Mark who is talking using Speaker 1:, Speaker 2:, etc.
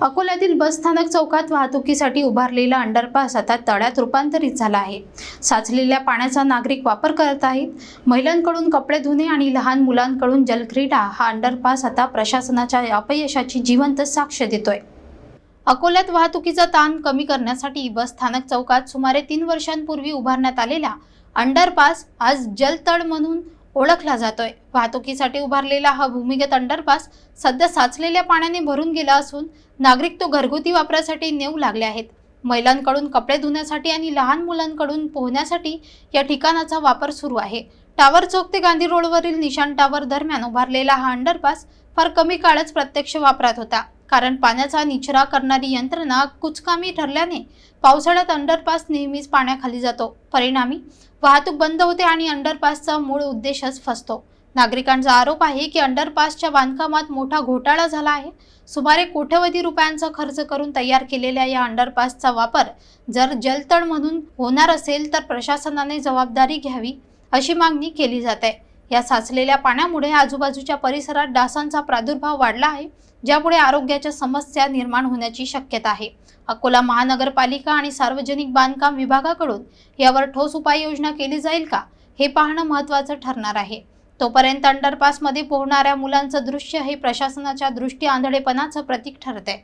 Speaker 1: अकोल्यातील बसस्थानक चौकात वाहतुकीसाठी उभारलेला अंडरपास आता तळ्यात रूपांतरित झाला आहे. साचलेल्या पाण्याचा नागरिक वापर करत आहेत. महिलांकडून कपडे धुणे आणि लहान मुलांकडून जलक्रीडा हा अंडरपास आता प्रशासनाच्या अपयशाची जिवंत साक्ष देतोय. अकोल्यात वाहतुकीचा ताण कमी करण्यासाठी बसस्थानक चौकात सुमारे तीन वर्षांपूर्वी उभारण्यात आलेला अंडरपास आज जलतळ म्हणून ओळखला जातोय. वाहतुकीसाठी उभारलेला हा भूमिगत अंडरपास सध्या साचलेल्या पाण्याने भरून गेला असून नागरिक तो घरगुती वापरासाठी नेऊ लागले आहेत. महिलांकडून कपडे धुण्यासाठी आणि लहान मुलांकडून पोहण्यासाठी या ठिकाणाचा वापर सुरू आहे. टावर चौक ते गांधी रोडवरील निशान टावर दरम्यान उभारलेला हा अंडरपास फार कमी काळच प्रत्यक्ष वापरात होता. कारण पाण्याचा निचरा करणारी यंत्रणा कुचकामी ठरल्याने पावसाळ्यात अंडरपास नेहमीच पाण्याखाली जातो. परिणामी वाहतूक बंद होते आणि अंडरपासचा मूळ उद्देशच फसतो. नागरिकांचा आरोप आहे की अंडरपासच्या बांधकामात मोठा घोटाळा झाला आहे. सुमारे कोट्यवधी रुपयांचा खर्च करून तयार केलेल्या या अंडरपासचा वापर जर जलतण म्हणून होणार असेल तर प्रशासनाने जबाबदारी घ्यावी अशी मागणी केली जात. आहे या साचलेल्या पाण्यामुळे आजूबाजूच्या परिसरात डासांचा प्रादुर्भाव वाढला आहे ज्यामुळे आरोग्याच्या समस्या निर्माण होण्याची शक्यता आहे. अकोला महानगरपालिका आणि सार्वजनिक बांधकाम विभागाकडून यावर ठोस उपाययोजना केली जाईल का हे पाहणं महत्त्वाचं ठरणार आहे. तोपर्यंत अंडरपासमध्ये पोहणाऱ्या मुलांचं दृश्य हे प्रशासनाच्या दृष्टी आंधळेपणाचं प्रतीक ठरतंय.